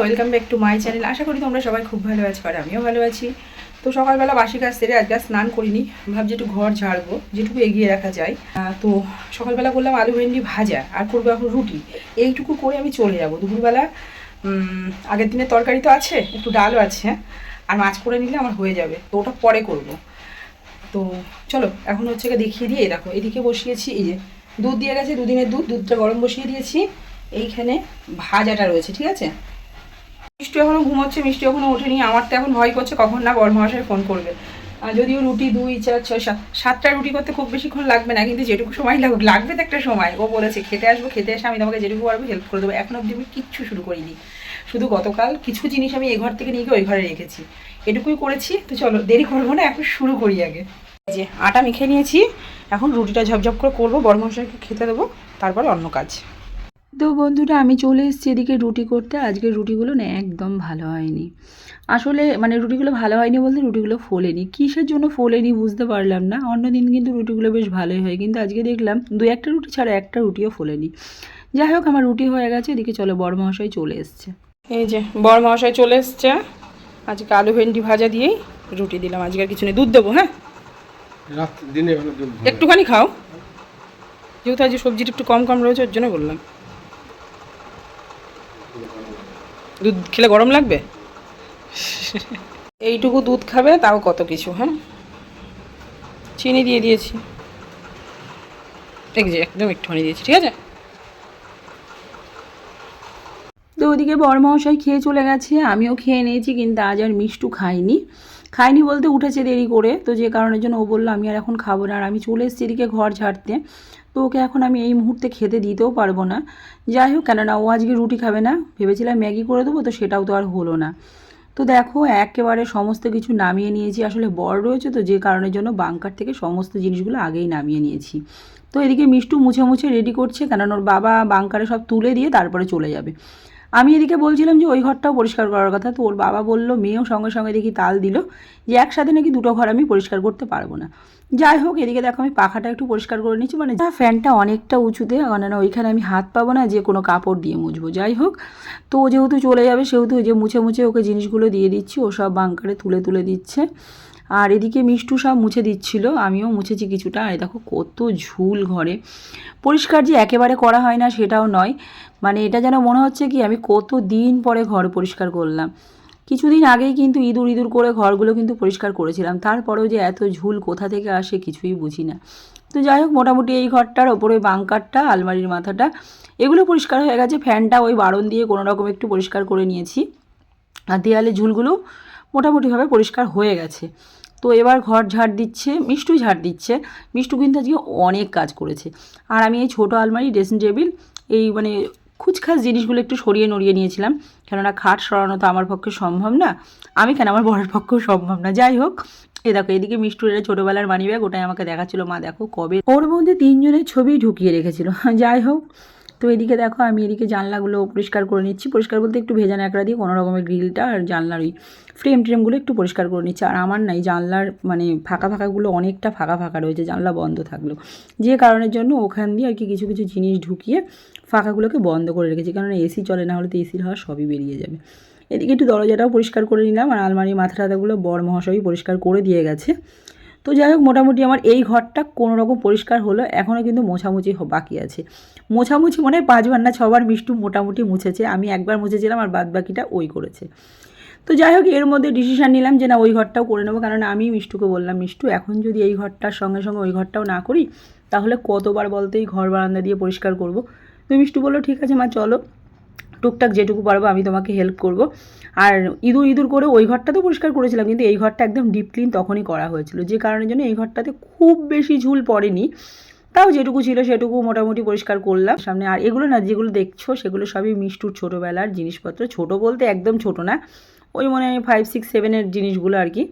Welcome back to my channel আশা করি তোমরা সবাই খুব ভালো আছো আর আমিও ভালো আছি। তো সকালবেলা বাসি কাজ সেরে আজকে স্নান করিনি, ভাবছি একটু ঘর ঝাড়বো, যেটুকু এগিয়ে রাখা যায়। তো সকালবেলা করলাম আলু ভেন্ডি ভাজা আর করব এখন রুটি। এইটুকু করে আমি চলে যাব। দুপুরবেলা আগের দিনের তরকারি তো আছে, একটু ডালও আছে, আর মাছ করে নিলে আমার হয়ে যাবে। তো ওটা পরে করব। তো চলো, এখন হচ্ছে দেখিয়ে দিয়ে দেখো, এদিকে বসিয়েছি এই যে দুধ দিয়ে গেছে, দুদিনের দুধ, দুধটা গরম বসিয়ে দিয়েছি। এইখানে ভাজাটা রয়েছে, ঠিক আছে? মিষ্টি এখনও ঘুমোচ্ছে, মিষ্টি এখনও ওঠেনি, আমার তো এখন ভয় করছে কখন না বড় মহাশয় ফোন করবে যদিও রুটি দুই, চার, ছয়, সাত, সাতটা রুটি করতে খুব বেশিক্ষণ লাগবে না, কিন্তু যেটুকু সময় লাগুক লাগবে তো একটা সময়। ও বলেছে, খেতে আসব, খেতে এসে আমি তোমাকে যেটুকু পারব হেল্প করে দেবো। এখন অবধি আমি কিচ্ছু শুরু করিনি। শুধু গতকাল কিছু জিনিস আমি এ ঘর থেকে নিয়ে গিয়ে ওই ঘরে রেখেছি। এটুকুই করেছি, তো চলো, দেরি করব না, এখন শুরু করি আগে। যে আটা মেখে নিয়েছি, এখন রুটিটা ঝপঝপ করে করব বড় মশাইকে খেতে দেবো, তারপর অন্য কাজ। তো বন্ধুরা আমি চলে এসেছি এদিকে রুটি করতে। আজকে রুটিগুলো না একদম ভালো হয়নি। আসলে মানে রুটিগুলো ভালো হয়নি বলতে রুটিগুলো ফোলেনি। কিসের জন্য ফোলেনি বুঝতে পারলাম না। অন্য দিন কিন্তু রুটিগুলো বেশ ভালোই হয়। কিন্তু আজকে দেখলাম দু একটা রুটি ছাড়া একটা রুটিও ফোলেনি। যাই হোক আমার রুটি হয়ে গেছে। এদিকে চলো বড় মহাশয় চলে এসছে। এই যে বড় মহাশয় চলে এসছে। আজকে আলু ভেন্ডি ভাজা দিয়েই রুটি দিলাম। আজকে আর কিছু নেই। দুধ দেবো হ্যাঁ? রাত দিনে হলো দুধ ভালো। একটুখানি খাও। যেহেতু আজকে সবজিটা একটু কম কম রয়েছে ওর জন্য বললাম। দুধ খেলে গরম লাগবে? এইটুকু দুধ খাবে, তাও কত কিছু হ্যাঁ? চিনি দিয়ে দিয়েছি। যে, একদম একটুখানি দিয়েছি, ঠিক আছে? তো ওদিকে বড়মহাশয় খেয়ে চলে গেছে, আমিও খেয়ে নিয়েছি, কিন্তু আজ আর মিষ্টু খাইনি খাইনি বলতে উঠেছে দেরি করে, তো যে কারণের জন্য ও বলল, আমি আর এখন খাব না। আর আমি চলে এসেছি এদিকে ঘর ঝাড়তে। তো ওকে এখন আমি এই মুহূর্তে খেতে দিতেও পারব না। যাই হোক, কেননা ও আজকে রুটি খাবে না। ভেবেছিলাম ম্যাগি করে দেবো, তো সেটাও তো আর হলো না। তো দেখো, একেবারে সমস্ত কিছু নামিয়ে নিয়েছি। আসলে বড় রয়েছে তো, যে কারণের জন্য বাংকার থেকে সমস্ত জিনিসগুলো আগেই নামিয়ে নিয়েছি। তো এদিকে মিষ্টু মুছে মুছে রেডি করছে, কেননা ওর বাবা বাংকারে সব তুলে দিয়ে তারপরে চলে যাবে। আমি এদিকে বলছিলাম যে ওই ঘরটাও পরিষ্কার করার কথা, তো ওর বাবা বলল, মেয়েও সঙ্গে সঙ্গে দেখি তাল দিল যে একসাথে নাকি দুটো ঘর আমি পরিষ্কার করতে পারব না। যাই হোক, এদিকে দেখো আমি পাখাটা একটু পরিষ্কার করে নিচ্ছি মানে ফ্যানটা অনেকটা উঁচুতে মানে না, ওইখানে আমি হাত পাবো না, যে কোনো কাপড় দিয়ে মুছবো। যাই হোক, তো যেহেতু চলে যাবে, সেহেতু যে মুছে মুছে ওকে জিনিসগুলো দিয়ে দিচ্ছি, ও সব বাংকারে তুলে তুলে দিচ্ছে। আর এদিকে মিষ্টু সব মুছে দিচ্ছিল, আমিও মুছেছি কিছুটা। আর দেখো কত ঝুল ঘরে। পরিষ্কার যে একেবারে করা হয় না সেটাও নয়। মানে এটা যেন মনে হচ্ছে কি, আমি কত দিন পরে ঘর পরিষ্কার করলাম। কিছুদিন আগেই কিন্তু ইঁদুর ইঁদুর করে ঘরগুলো কিন্তু পরিষ্কার করেছিলাম। তারপরেও যে এত ঝুল কোথা থেকে আসে কিছুই বুঝি না। তো যাই হোক, মোটামুটি এই ঘরটার ওপরে বাংকারটা আলমারির মাথাটা, এগুলো পরিষ্কার হয়ে গেছে। ফ্যানটা ওই বারণ দিয়ে কোনো রকম একটু পরিষ্কার করে নিয়েছি। আর দেয়ালে ঝুলগুলো মোটামুটিভাবে পরিষ্কার হয়ে গেছে। তো এবার ঘর ঝাড় দিচ্ছে, মিষ্টু ঝাড় দিচ্ছে। মিষ্টু কিন্তু আজকে অনেক কাজ করেছে। আর আমি এই ছোটো আলমারি, ড্রেসিং টেবিল, এই মানে খুচখাচ জিনিসগুলো একটু সরিয়ে নড়িয়ে নিয়েছিলাম। কেননা খাট সরানো তো আমার পক্ষে সম্ভব না। আমি কেন আমার বরের পক্ষেও সম্ভব না? যাই হোক, এ দেখো, এদিকে মিষ্টুর এটা ছোটোবেলার মানি ব্যাগ ওটাই আমাকে দেখাচ্ছিল, মা, দেখো কবে? ওর মধ্যে তিনজনের ছবি ঢুকিয়ে রেখেছিল। যাই হোক তো এদিকে দেখো আমি এদিকে জানলাগুলো পরিষ্কার করে নিচ্ছি। পরিষ্কার বলতে একটু ভেজা ন্যাকড়া দিয়ে কোনো রকমের গ্রিলটা আর জানলার ওই ফ্রেম ট্রেমগুলো একটু পরিষ্কার করে নিচ্ছি। আর আমার নাই জানলার মানে ফাঁকা ফাঁকাগুলো অনেকটা ফাঁকা ফাঁকা রয়েছে, জানলা বন্ধ থাকল যে কারণের জন্য ওখান দিয়ে আর কি কিছু কিছু জিনিস ঢুকিয়ে ফাঁকাগুলোকে বন্ধ করে রেখেছি। কারণ এসি চলে না হলে তো এসির হাওয়া সবই বেরিয়ে যাবে। এদিকে একটু দরজাটাও পরিষ্কার করে নিলাম। আর আলমারি মাথা টাথাগুলো বড় মহাশয়ই পরিষ্কার করে দিয়ে গেছে। তো যাই হোক, মোটামুটি আমার এই ঘরটা কোনো রকম পরিষ্কার হলো এখনও কিন্তু মোছামুছি বাকি আছে। মোছামুছি মনে হয় পাঁচবার না ছবার মিষ্টু মোটামুটি মুছেছে, আমি একবার মুছেছিলাম আর বাদ বাকিটা ওই করেছে। তো যাই হোক, এর মধ্যে ডিসিশান নিলাম যে না, ওই ঘরটাও করে নেব কারণ আমি মিষ্টুকে বললাম, মিষ্টু, এখন যদি এই ঘরটার সঙ্গে সঙ্গে ওই ঘরটাও না করি, তাহলে কতবার বলতে এই ঘর বারান্দা দিয়ে পরিষ্কার করব? তো মিষ্টু বলল, ঠিক আছে মা, চলো। টুকটাক যেটুকু পারব আমি তোমাকে হেল্প করব। আর ইঁদুর ইঁদুর করে ওই ঘরটা তো পরিষ্কার করেছিলাম, কিন্তু এই ঘরটা একদম ডিপ ক্লিন তখনই করা হয়েছিল। যে কারণের জন্য এই ঘরটাতে খুব বেশি ঝুল পড়েনি। তাও যেটুকু ছিল সেটুকু মোটামুটি পরিষ্কার করলাম সামনে। আর এগুলো না, যেগুলো দেখছ সেগুলো সবই মিষ্টুর ছোটোবেলার জিনিসপত্র। ছোট বলতে একদম ছোট না, ওই মনে হয় ফাইভ সিক্স সেভেনের জিনিসগুলো আর কি।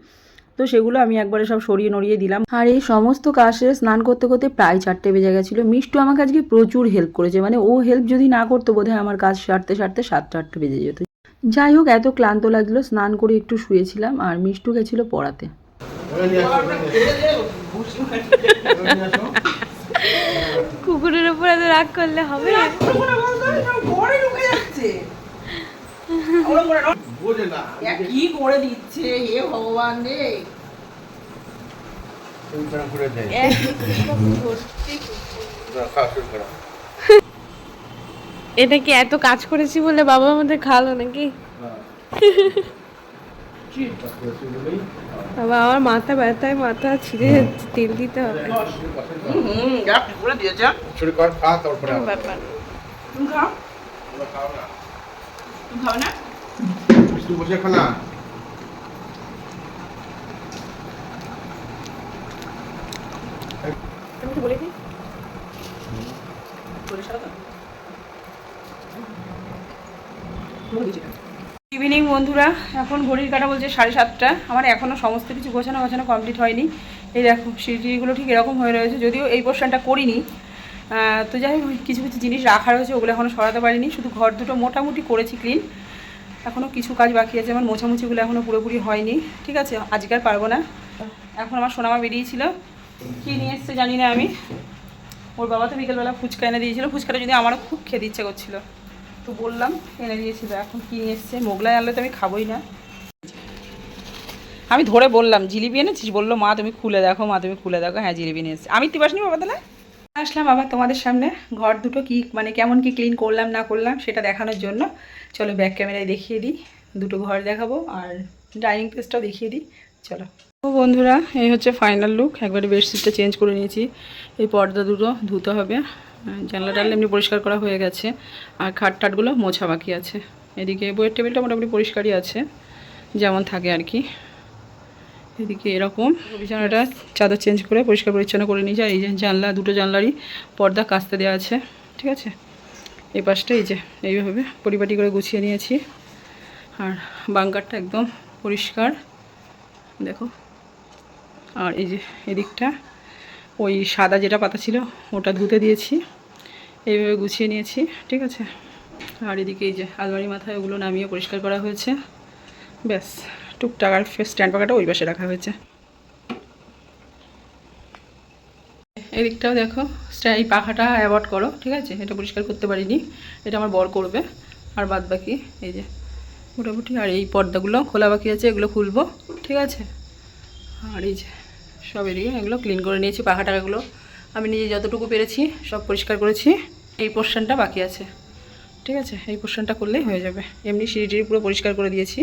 তো সেগুলো আমি একবারে সব সরিয়ে নড়িয়ে দিলাম। আর এই সমস্ত কাজ সেরে স্নান করতে করতে প্রায় চারটে বেজে গেছিল। মিষ্টু আমাকে আজকে প্রচুর হেল্প করেছে। মানে ও হেল্প যদি না করতো বোধহয় আমার কাজ সারতে সারতে সাতটা আটটা বেজে যেত। যাই হোক এত ক্লান্ত লাগল। স্নান করে একটু শুয়েছিলাম আর মিষ্টু গেছিল পড়াতে। কুকুরের উপর এত রাগ করলে হবে ওরম করে না। বোঝে না এ কি করে দিচ্ছে? হে ভগবান রে। এটা কি এত কাজ করেছি বলে বাবা আমাদের খাওয়ালো নাকি? বাবা আমার মাথা ব্যথায় মাথা ছিঁড়ে যাচ্ছে তেল দিতে হবে। ব্যাপার তুমি খাও। খাও না তুমি না বসে খা না। তুমি কি ইভিনিং বন্ধুরা এখন ঘড়ির কাটা বলছে সাড়ে সাতটা। আমার এখনও সমস্ত কিছু গোছানো গোছানো কমপ্লিট হয়নি। এই দেখো সিঁড়িগুলো ঠিক এরকম হয়ে রয়েছে যদিও এই পোর্শনটা করিনি। তো যাই হোক, কিছু কিছু জিনিস রাখা রয়েছে, ওগুলো এখনও সরাতে পারিনি। শুধু ঘর দুটো মোটামুটি করেছি ক্লিন এখনও কিছু কাজ বাকি আছে, আমার মোছামুছিগুলো এখনও পুরোপুরি হয়নি। ঠিক আছে, আজকে আর পারব না। এখন আমার সোনামা বেরিয়েছিল। কী নিয়ে এসছে জানি না আমি। ওর বাবা তো বিকেলবেলা ফুচকা এনে দিয়েছিল। ফুচকাটা যদি আমারও খুব খেতে ইচ্ছে করছিল। তো বললাম, এনে দিয়েছিল। এখন কি নিয়ে এসছে? মোগলাই আনলে তো আমি খাবোই না। আমি ধরে বললাম, জিলিপি এনেছিস? বলল, মা, তুমি খুলে দেখো, মা, তুমি খুলে দেখো। হ্যাঁ জিলিপি নিয়ে এসছে। আমি তিবাসনি বাবা তাহলে? আসলাম আবার তোমাদের সামনে। ঘর দুটো কি মানে কেমন কি ক্লিন করলাম, না করলাম, সেটা দেখানোর জন্য। চলো ব্যাক ক্যামেরায় দেখিয়ে দিই, দুটো ঘর দেখাবো আর ডাইনিং প্লেসটাও দেখিয়ে দিই। চলো। ও বন্ধুরা, এই হচ্ছে ফাইনাল লুক একবারে বেডশিটটা চেঞ্জ করে নিয়েছি। এই পর্দা দুটো ধুতে হবে। জানলা টানলা এমনি পরিষ্কার করা হয়ে গেছে। আর খাট টাটগুলো মোছা বাকি আছে। এদিকে বইয়ের টেবিলটা মোটামুটি পরিষ্কারই আছে। যেমন থাকে আর কি। এদিকে এরকম। বিছানাটা চাদর চেঞ্জ করে পরিষ্কার পরিচ্ছন্ন করে নিয়েছি। আর এই যে জানলা, দুটো জানলারই পর্দা কাচতে দেওয়া আছে। ঠিক আছে? এই পাশটা এই যে, এইভাবে পরিপাটি করে গুছিয়ে নিয়েছি। আর বাঙ্কারটা একদম পরিষ্কার। দেখো? আর এই যে এদিকটা, ওই সাদা যেটা পাতা ছিল, ওটা ধুতে দিয়েছি। এইভাবে গুছিয়ে নিয়েছি। ঠিক আছে? আর এদিকে এই যে আলমারি মাথায় ওগুলো নামিয়ে পরিষ্কার করা হয়েছে। ব্যাস। টুকটাক আর স্ট্যান্ড পাকাটা ওই পাশে রাখা হয়েছে। এদিকটাও দেখো এই পাখাটা অ্যাভয়েড করো, ঠিক আছে? এটা পরিষ্কার করতে পারিনি। এটা আমার বর করবে। আর বাদ বাকি এই যে, মোটামুটি আর এই পর্দাগুলো খোলা বাকি আছে, এগুলো খুলবো, ঠিক আছে? আর এই যে, সব এদিকে এগুলো ক্লিন করে নিয়েছি, পাখা টাকাগুলো আমি নিজে যতটুকু পেরেছি, সব পরিষ্কার করেছি। এই পোর্শনটা বাকি আছে, ঠিক আছে? এই পোর্শনটা করলেই হয়ে যাবে। এমনি সিঁড়ি পুরো পরিষ্কার করে দিয়েছি।